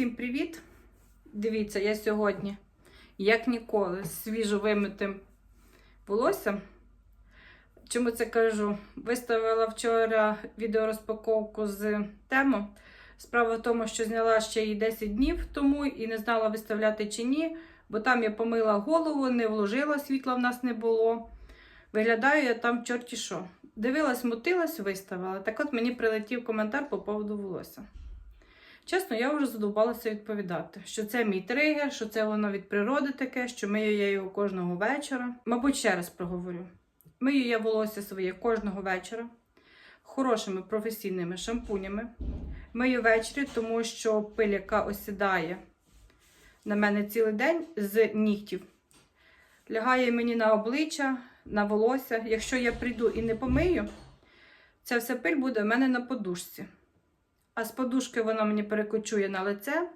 всім привіт! Дивіться, я сьогодні, як ніколи, з свіжо вимитим волоссям. Чому це кажу? Виставила вчора відеорозпаковку з тему. Справа в тому, що зняла ще її 10 днів тому і не знала виставляти чи ні, бо там я помила голову, не вложила, світла в нас не було. Виглядаю я там чорті що. Дивилась, мутилась, виставила. Так от мені прилетів коментар по поводу волосся. Чесно, я вже задовбалася відповідати, що це мій тригер, що це воно від природи таке, що мию я його кожного вечора. Мабуть, ще раз проговорю. Мию я волосся своє кожного вечора хорошими професійними шампунями. Мию ввечері, тому що пиль, яка осідає на мене цілий день з нігтів, лягає мені на обличчя, на волосся. Якщо я прийду і не помию, ця вся пиль буде в мене на подушці. А з подушки вона мені перекочує на лице.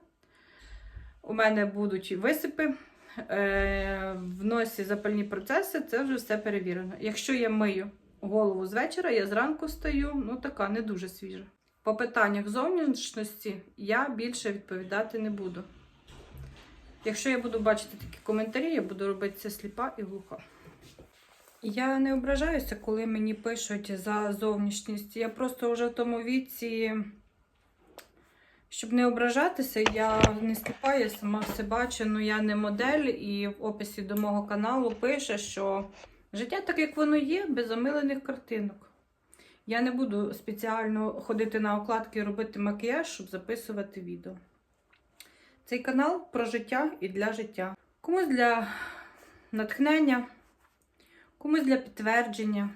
У мене будуть висипи, е, в носі запальні процеси, це вже все перевірено. Якщо я мию голову з вечора, я зранку стаю, ну така не дуже свіжа. По питаннях зовнішності я більше відповідати не буду. Якщо я буду бачити такі коментарі, я буду робити це сліпа і глуха. Я не ображаюся, коли мені пишуть за зовнішність. Я просто вже в тому віці, щоб не ображатися, я не сліпа, я сама все бачу, ну я не модель, і в описі до мого каналу пише, що життя так, як воно є, без омилених картинок. Я не буду спеціально ходити на окладки і робити макіяж, щоб записувати відео. Цей канал про життя і для життя. Комусь для натхнення, комусь для підтвердження.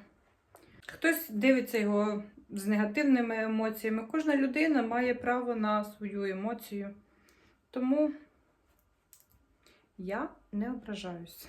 Хтось дивиться його з негативними емоціями. Кожна людина має право на свою емоцію. Тому я не ображаюся.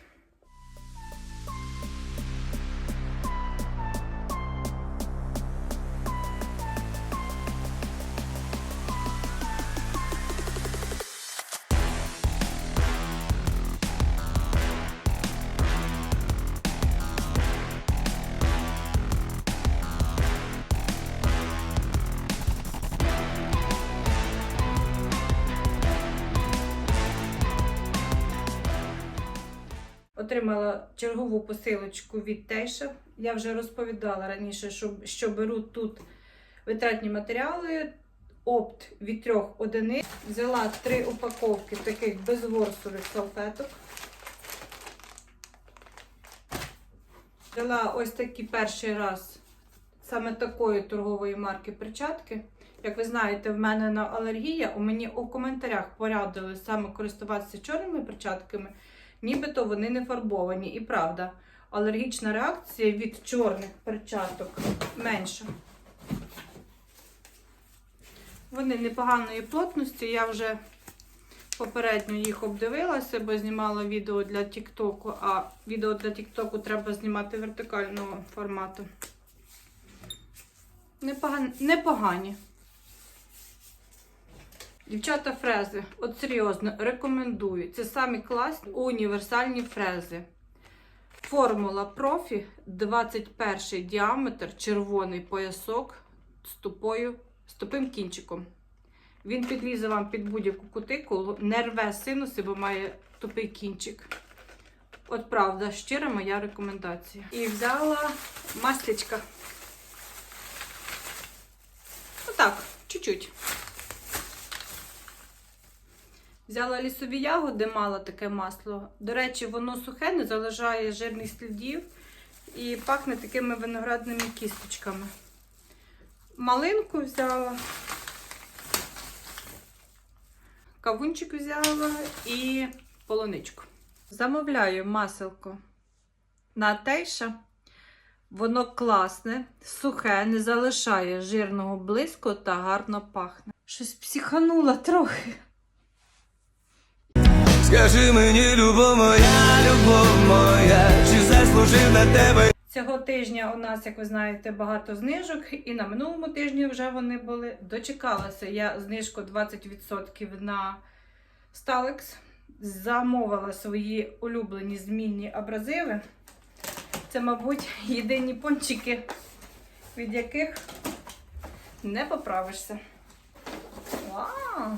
Отримала чергову посилочку від Тейша. Я вже розповідала раніше, що, що беру тут витратні матеріали. Опт від трьох одиниць. Взяла три упаковки таких безворсових салфеток. Взяла ось такі перший раз саме такої торгової марки перчатки. Як ви знаєте, в мене на алергія, у мені у коментарях порадили саме користуватися чорними перчатками, нібито вони не фарбовані. І правда, алергічна реакція від чорних перчаток менша. Вони непоганої плотності, я вже попередньо їх обдивилася, бо знімала відео для Тіктоку, а відео для Тіктоку треба знімати вертикального формату. Непогані. непогані. Дівчата фрези, от серйозно, рекомендую. Це самі класні універсальні фрези. Формула профі 21 діаметр, червоний поясок з тупою, з тупим кінчиком. Він підлізе вам під будь-яку кутикулу, не рве синуси, бо має тупий кінчик. От правда, щира моя рекомендація. І взяла маслячка. Отак, чуть-чуть. Взяла лісові ягоди, мала таке масло. До речі, воно сухе, не залишає жирних слідів і пахне такими виноградними кісточками. Малинку взяла, кавунчик взяла і полуничку. Замовляю маселко на тейша. Воно класне, сухе, не залишає жирного блиску та гарно пахне. Щось психанула трохи. Скажи мені, любов моя, любов моя, чи заслужив на тебе Цього тижня у нас, як ви знаєте, багато знижок, і на минулому тижні вже вони були. Дочекалася я знижку 20% на Stalex. Замовила свої улюблені змінні абразиви. Це, мабуть, єдині пончики, від яких не поправишся. Вау!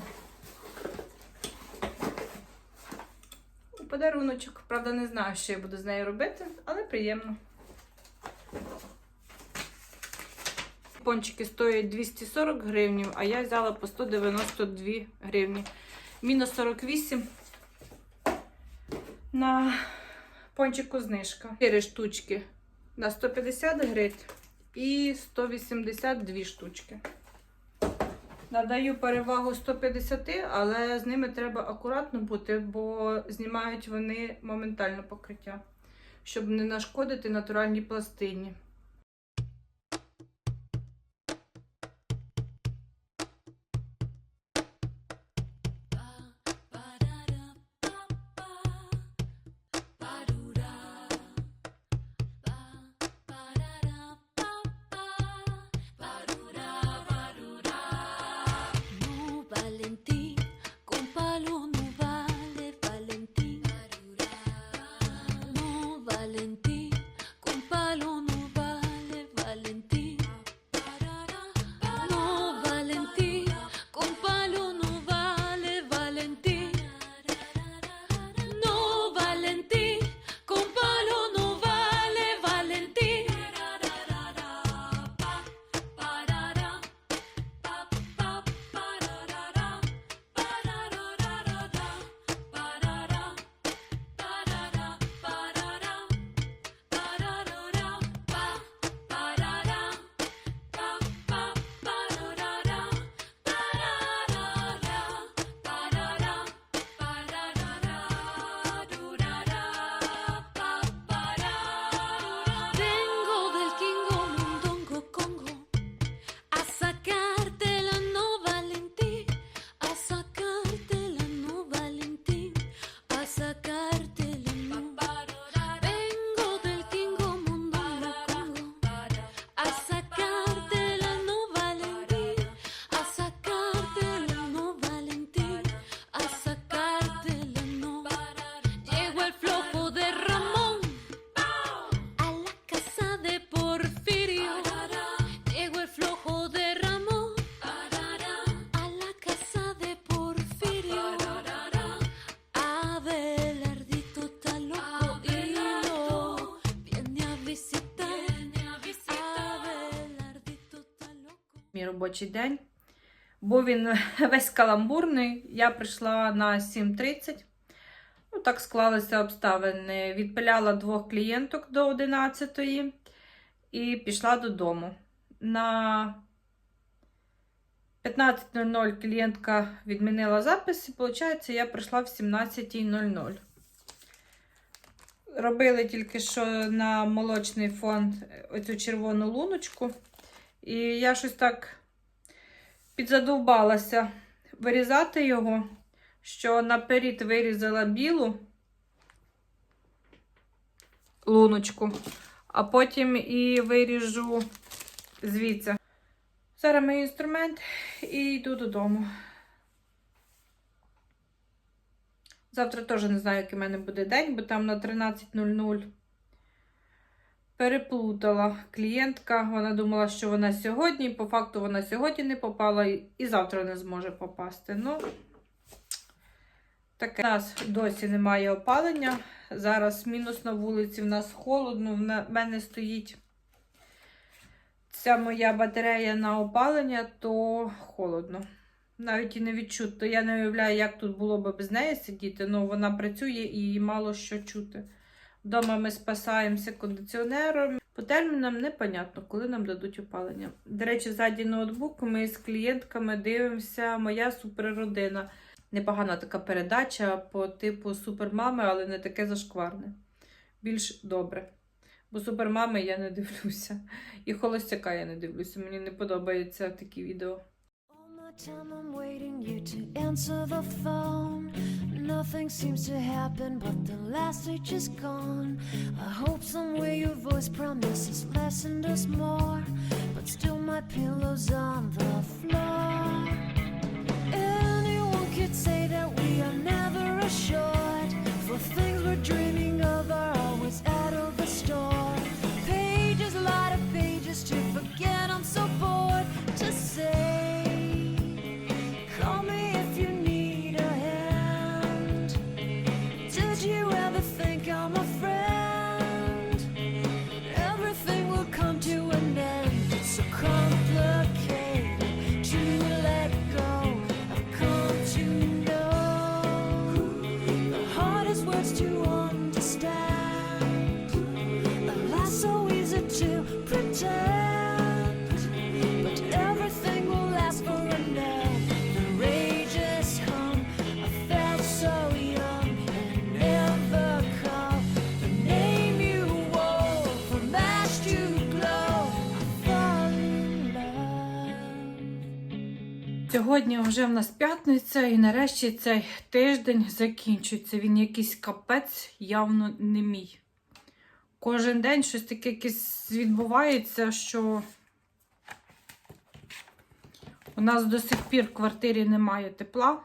Подаруночок. Правда, не знаю, що я буду з нею робити, але приємно. Пончики стоять 240 гривень, а я взяла по 192 гривні. Мінус 48 на пончику знижка. 4 штучки на 150 гривень і 182 штучки. Надаю перевагу 150, але з ними треба акуратно бути, бо знімають вони моментально покриття, щоб не нашкодити натуральній пластині. Loco. Робочий день. Бо він весь каламбурний. Я прийшла на 7.30. Ну, так склалися обставини. Відпиляла двох клієнток до 11 і пішла додому. На 15.00 клієнтка відмінила запис, і, виходить, я прийшла в 17.00. Робили тільки що на молочний фон оцю червону луночку. І я щось так підзадовбалася вирізати його, що наперед вирізала білу луночку, а потім і виріжу звідси. Зараз мій інструмент і йду додому. Завтра теж не знаю, який в мене буде день, бо там на 13.00 переплутала клієнтка. Вона думала, що вона сьогодні. По факту вона сьогодні не попала і завтра не зможе попасти. Ну, таке. У нас досі немає опалення. Зараз мінус на вулиці, в нас холодно. В мене стоїть ця моя батарея на опалення, то холодно. Навіть і не відчути. Я не уявляю, як тут було б без неї сидіти, але вона працює і мало що чути. Вдома ми спасаємося кондиціонером. По термінам непонятно, коли нам дадуть опалення. До речі, ззаді ноутбук ми з клієнтками дивимося Моя суперродина. Непогана така передача по типу супермами, але не таке зашкварне. Більш добре. Бо супермами я не дивлюся. І холостяка я не дивлюся. Мені не подобаються такі відео. Time I'm waiting you to answer the phone. Nothing seems to happen, but the last stage is gone. I hope somewhere your voice promises less and us more, but still my pillow's on the floor. Anyone could say that we are never assured, Сьогодні вже в нас п'ятниця, і нарешті цей тиждень закінчується. Він якийсь капець явно не мій. Кожен день щось таке якесь відбувається, що у нас до сих пір в квартирі немає тепла.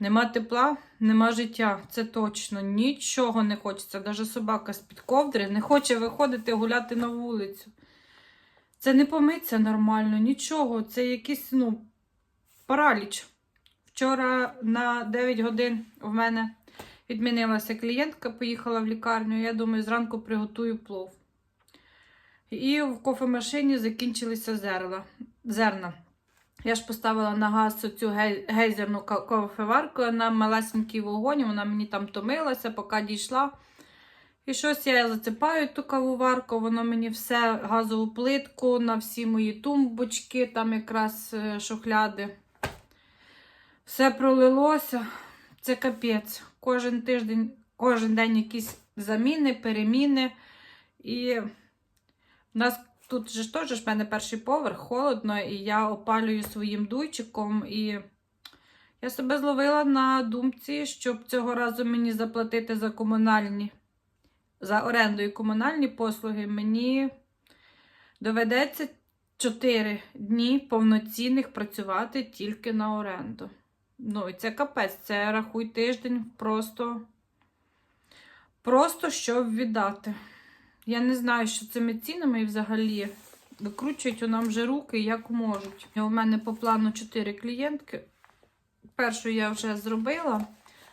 Нема тепла, нема життя. Це точно. Нічого не хочеться. Навіть собака з-під ковдри не хоче виходити гуляти на вулицю. Це не помиться нормально, нічого. Це якийсь, ну, параліч. Вчора на 9 годин в мене відмінилася клієнтка, поїхала в лікарню. Я думаю, зранку приготую плов. І в кофемашині закінчилися зерна. зерна. Я ж поставила на газ цю гей- гейзерну кофеварку на малесенький вогонь, вона мені там томилася, поки дійшла. І щось я зацепаю ту кавоварку, воно мені все газову плитку, на всі мої тумбочки, там якраз е, шухляди. Все пролилося. Це капець. Кожен тиждень, кожен день якісь заміни, переміни. І в нас тут же ж теж в мене перший поверх, холодно, і я опалюю своїм дуйчиком. І я себе зловила на думці, щоб цього разу мені заплатити за комунальні, за оренду і комунальні послуги, мені доведеться 4 дні повноцінних працювати тільки на оренду. Ну, і це капець, це рахуй тиждень просто. Просто щоб віддати. Я не знаю, що цими цінами і взагалі викручують у нам вже руки як можуть. У мене по плану 4 клієнтки. Першу я вже зробила.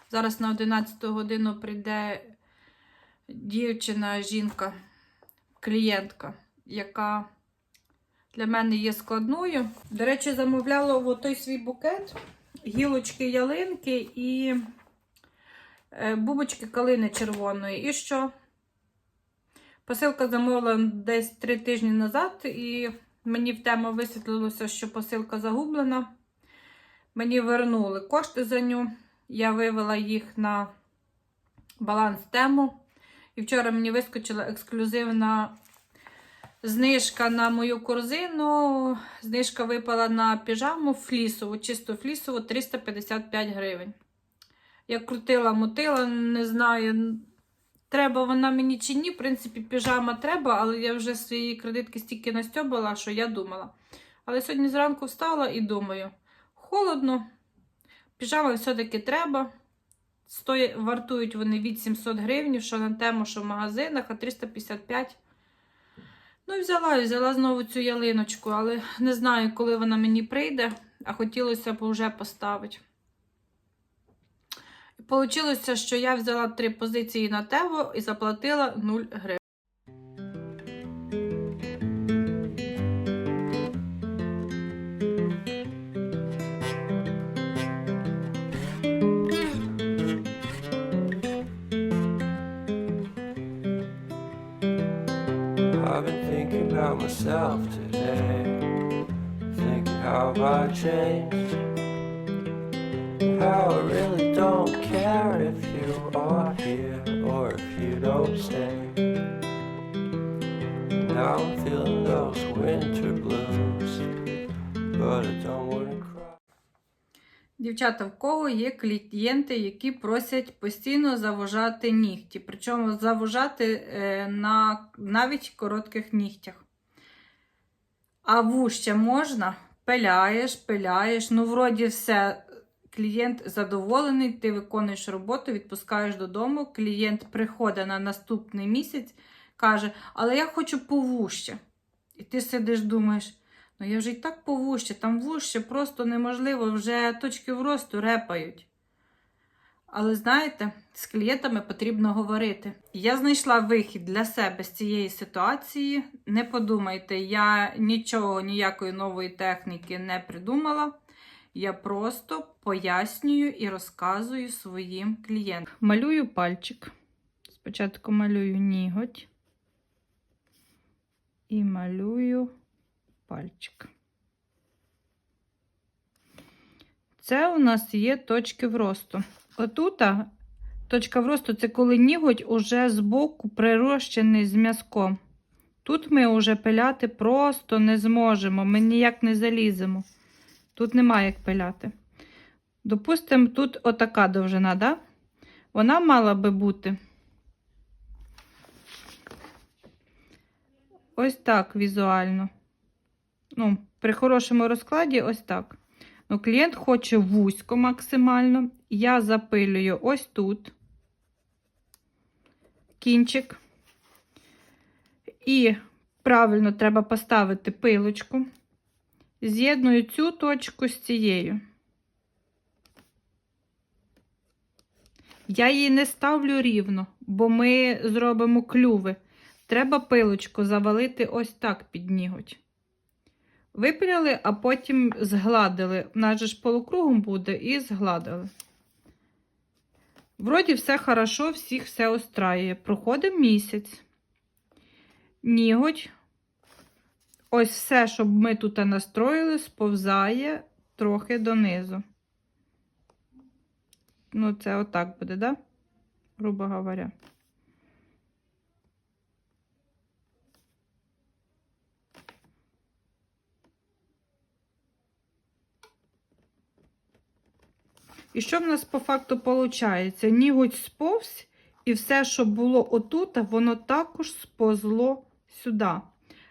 Зараз на 11 годину прийде дівчина, жінка, клієнтка, яка для мене є складною. До речі, замовляла в той свій букет гілочки ялинки і е, бубочки калини червоної. І що? Посилка замовлена десь три тижні назад, і мені в тему висвітлилося, що посилка загублена. Мені вернули кошти за ню. Я вивела їх на баланс тему. І вчора мені вискочила ексклюзивна знижка на мою корзину. Знижка випала на піжаму флісову, чисто флісову 355 гривень. Я крутила, мотила, не знаю, треба вона мені чи ні. В принципі, піжама треба, але я вже свої кредитки стільки настьобала, що я думала. Але сьогодні зранку встала і думаю: холодно, піжама все-таки треба. Стоять, вартують вони від 700 гривень, що на тему, що в магазинах, а 355. Ну і взяла, і взяла знову цю ялиночку, але не знаю, коли вона мені прийде, а хотілося б вже поставити. Получилося, що я взяла три позиції на Тево і заплатила 0 гривень. Changed. How I really don't care if you are here or if you don't stay. Now I'm feeling those winter blues. But I don't wanna cry. Дівчата, в кого є клієнти, які просять постійно заважати нігті. Причому заважати е, на навіть коротких нігтях. А вуще можна, пиляєш, пиляєш. Ну, вроді все. Клієнт задоволений, ти виконуєш роботу, відпускаєш додому. Клієнт приходить на наступний місяць, каже, але я хочу повуще. І ти сидиш, думаєш, ну я вже і так повуще, там вуще просто неможливо, вже точки вросту репають. Але знаєте, з клієнтами потрібно говорити. Я знайшла вихід для себе з цієї ситуації. Не подумайте, я нічого, ніякої нової техніки не придумала. Я просто пояснюю і розказую своїм клієнтам. Малюю пальчик. Спочатку малюю ніготь і малюю пальчик. Це у нас є точки вросту. Отута точка вросту це коли ніготь уже збоку прирощений з м'язком. Тут ми вже пиляти просто не зможемо, ми ніяк не заліземо. Тут немає як пиляти. Допустимо, тут отака довжина, да? Вона мала би бути. Ось так візуально. Ну, при хорошому розкладі ось так. Ну, клієнт хоче вузько максимально. Я запилюю ось тут кінчик. І правильно треба поставити пилочку. З'єдную цю точку з цією. Я її не ставлю рівно, бо ми зробимо клюви. Треба пилочку завалити ось так під ніготь. Випиляли, а потім згладили. У нас же ж полукругом буде і згладили. Вроді все хорошо, всіх все устраює. Проходить місяць. Ніготь. Ось все, що ми тут настроїли, сповзає трохи донизу. Ну, це отак буде, да? Грубо говоря. І що в нас по факту виходить? Ніготь сповз, і все, що було отут, воно також сповзло сюди.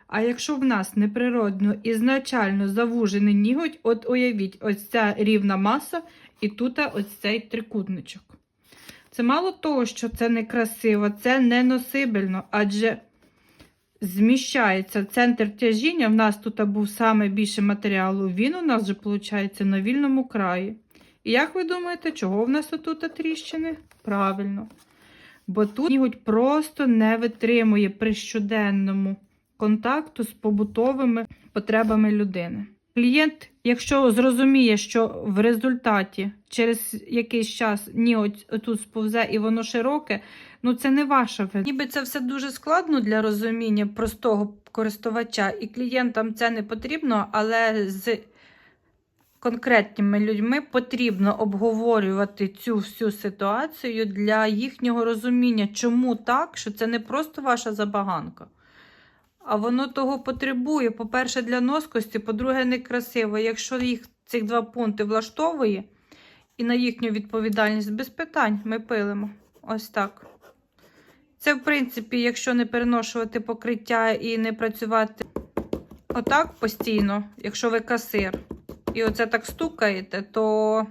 А якщо в нас неприродно ізначально завужений ніготь, от уявіть, ось ця рівна маса, і тут ось цей трикутничок. Це мало того, що це некрасиво, це неносибельно, адже зміщається центр тяжіння. В нас тут був саме більше матеріалу, він у нас вже, виходить, на вільному краї. І як ви думаєте, чого в нас отут тріщини? Правильно. Бо тут ніготь просто не витримує при щоденному контакту з побутовими потребами людини. Клієнт, якщо зрозуміє, що в результаті через якийсь час ніготь тут сповзе і воно широке, ну це не ваша вина. Ніби це все дуже складно для розуміння простого користувача, і клієнтам це не потрібно, але з конкретними людьми потрібно обговорювати цю всю ситуацію для їхнього розуміння, чому так, що це не просто ваша забаганка. А воно того потребує. По-перше, для носкості, по-друге, некрасиво. Якщо їх цих два пункти влаштовує, і на їхню відповідальність без питань ми пилимо. Ось так. Це, в принципі, якщо не переношувати покриття і не працювати отак постійно, якщо ви касир, і оце так стукаєте, то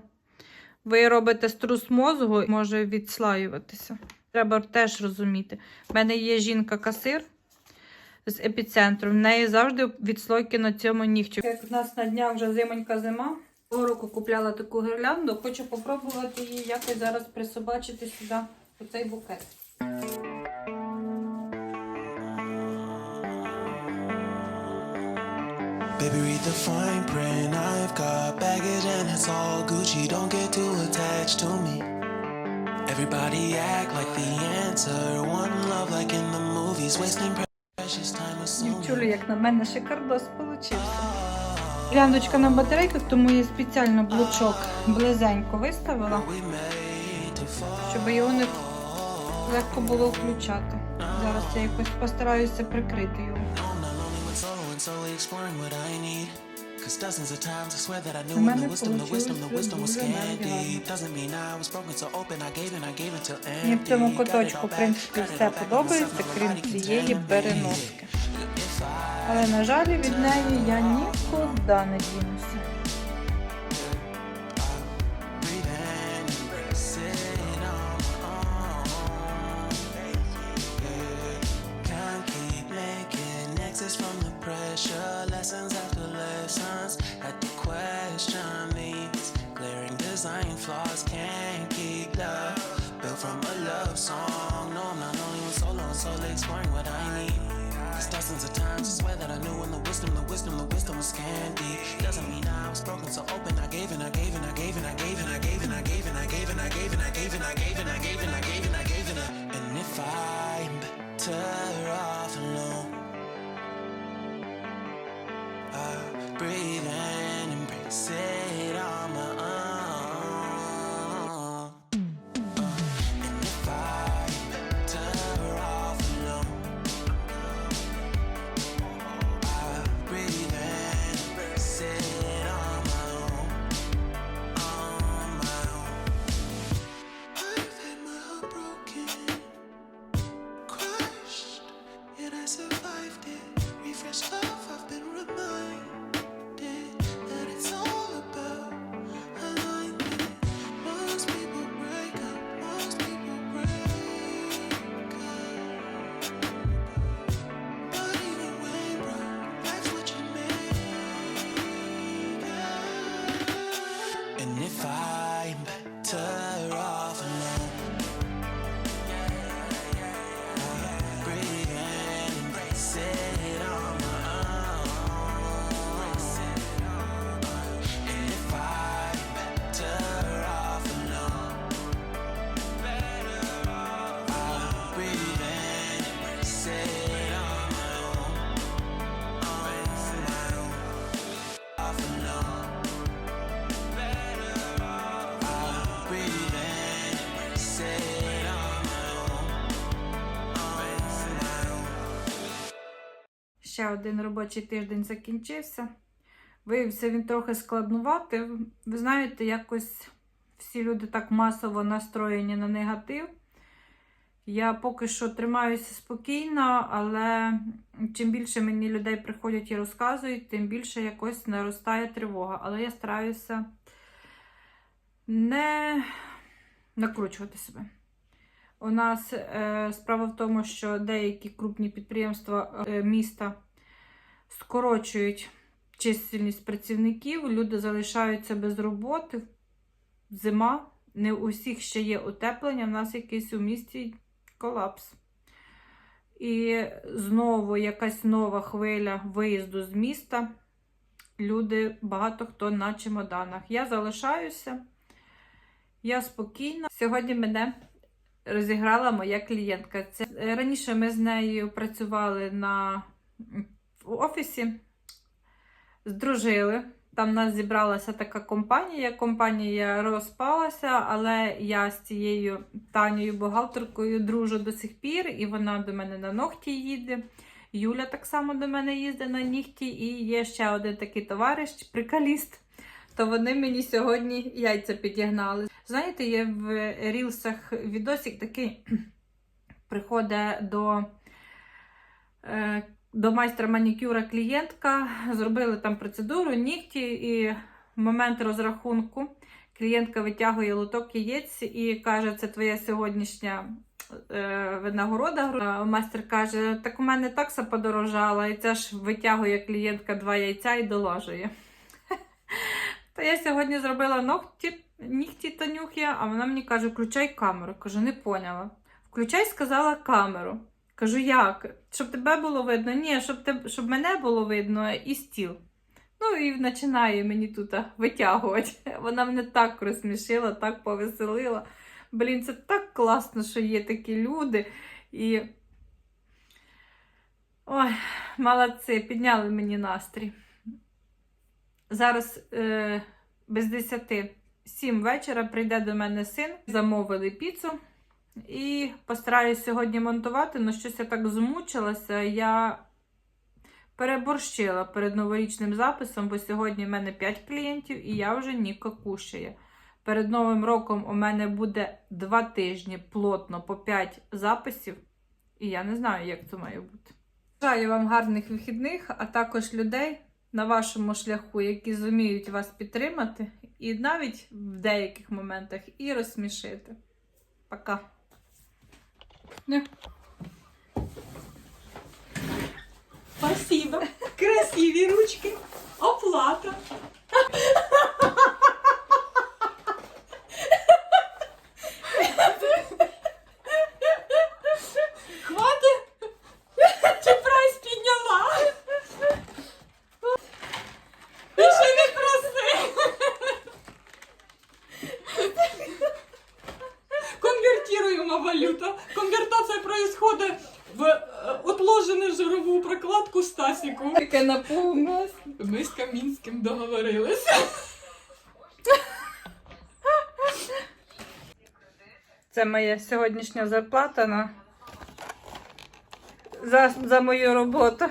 ви робите струс мозгу і може відслаюватися. Треба теж розуміти. У мене є жінка-касир з епіцентру. В неї завжди відслойки на цьому нігтю. Як в нас на днях вже зимонька зима. Цього року купляла таку гірлянду. Хочу попробувати її якось зараз присобачити сюди у цей букет. Baby, read the fine print. I've got baggage and it's all Gucci. Don't get too attached to me. Everybody act like the answer. One love like in the movies. Wasting precious time як на мене шикардос получився. Гляндочка на батарейках, тому я спеціально блочок близенько виставила, щоб його не легко було включати. Зараз я якось постараюся прикрити його. And solely exploring what I need. Cause dozens of times I swear that I knew when the wisdom, the wisdom, the wisdom was навіть candy. Doesn't mean I was broken, so open. I gave and I gave until end. Мені в цьому куточку, в принципі, все подобається, крім цієї переноски. Але, на жаль, від неї я нікуди не дінуся. What I need. Cause dozens of times I swear that I knew when the wisdom, the wisdom, the wisdom was candy. Doesn't mean I was broken, so open. I gave and I gave and I gave and I gave and I gave and I gave and I gave and I gave and I gave and I gave and I gave and I gave and I gave and I gave and if I'm better ще один робочий тиждень закінчився. Виявився він трохи складнувати. Ви знаєте, якось всі люди так масово настроєні на негатив. Я поки що тримаюся спокійно, але чим більше мені людей приходять і розказують, тим більше якось наростає тривога. Але я стараюся не накручувати себе. У нас е, справа в тому, що деякі крупні підприємства е, міста скорочують чисельність працівників, люди залишаються без роботи. Зима, не у всіх ще є утеплення, в нас якийсь у місті колапс. І знову якась нова хвиля виїзду з міста. Люди, багато хто на чемоданах. Я залишаюся, я спокійна. Сьогодні мене розіграла моя клієнтка. Це раніше ми з нею працювали на в офісі, здружили. Там в нас зібралася така компанія. Компанія розпалася, але я з цією Танею бухгалтеркою дружу до сих пір, і вона до мене на ногті їде. Юля так само до мене їздить на нігті, і є ще один такий товариш, прикаліст. То вони мені сьогодні яйця підігнали. Знаєте, є в рілсах відосик такий приходить до, е, до майстра манікюра клієнтка, зробили там процедуру, нігті, і в момент розрахунку клієнтка витягує лоток яєць і каже, це твоя сьогоднішня е, винагорода. Майстер каже, так у мене такса подорожала, і це ж витягує клієнтка два яйця і доложує. Та я сьогодні зробила ногті, нігті Танюхи, а вона мені каже, включай камеру. Кажу, не поняла. Включай, сказала камеру. Кажу, як? Щоб тебе було видно? Ні, щоб, те, щоб мене було видно і стіл. Ну і починає мені тут витягувати. Вона мене так розсмішила, так повеселила. Блін, це так класно, що є такі люди. І. Ой, молодці, підняли мені настрій. Зараз е, без 10 7 вечора прийде до мене син. Замовили піцу. І постараюсь сьогодні монтувати, але щось я так змучилася. Я переборщила перед новорічним записом, бо сьогодні в мене 5 клієнтів і я вже ніко кушає. Перед Новим роком у мене буде 2 тижні плотно по 5 записів, і я не знаю, як це має бути. Бажаю вам гарних вихідних, а також людей на вашому шляху, які зуміють вас підтримати, і навіть в деяких моментах і розсмішити. Пока. Не. Спасибо. Красиві ручки. Моя сьогоднішня зарплата на... за, за мою роботу.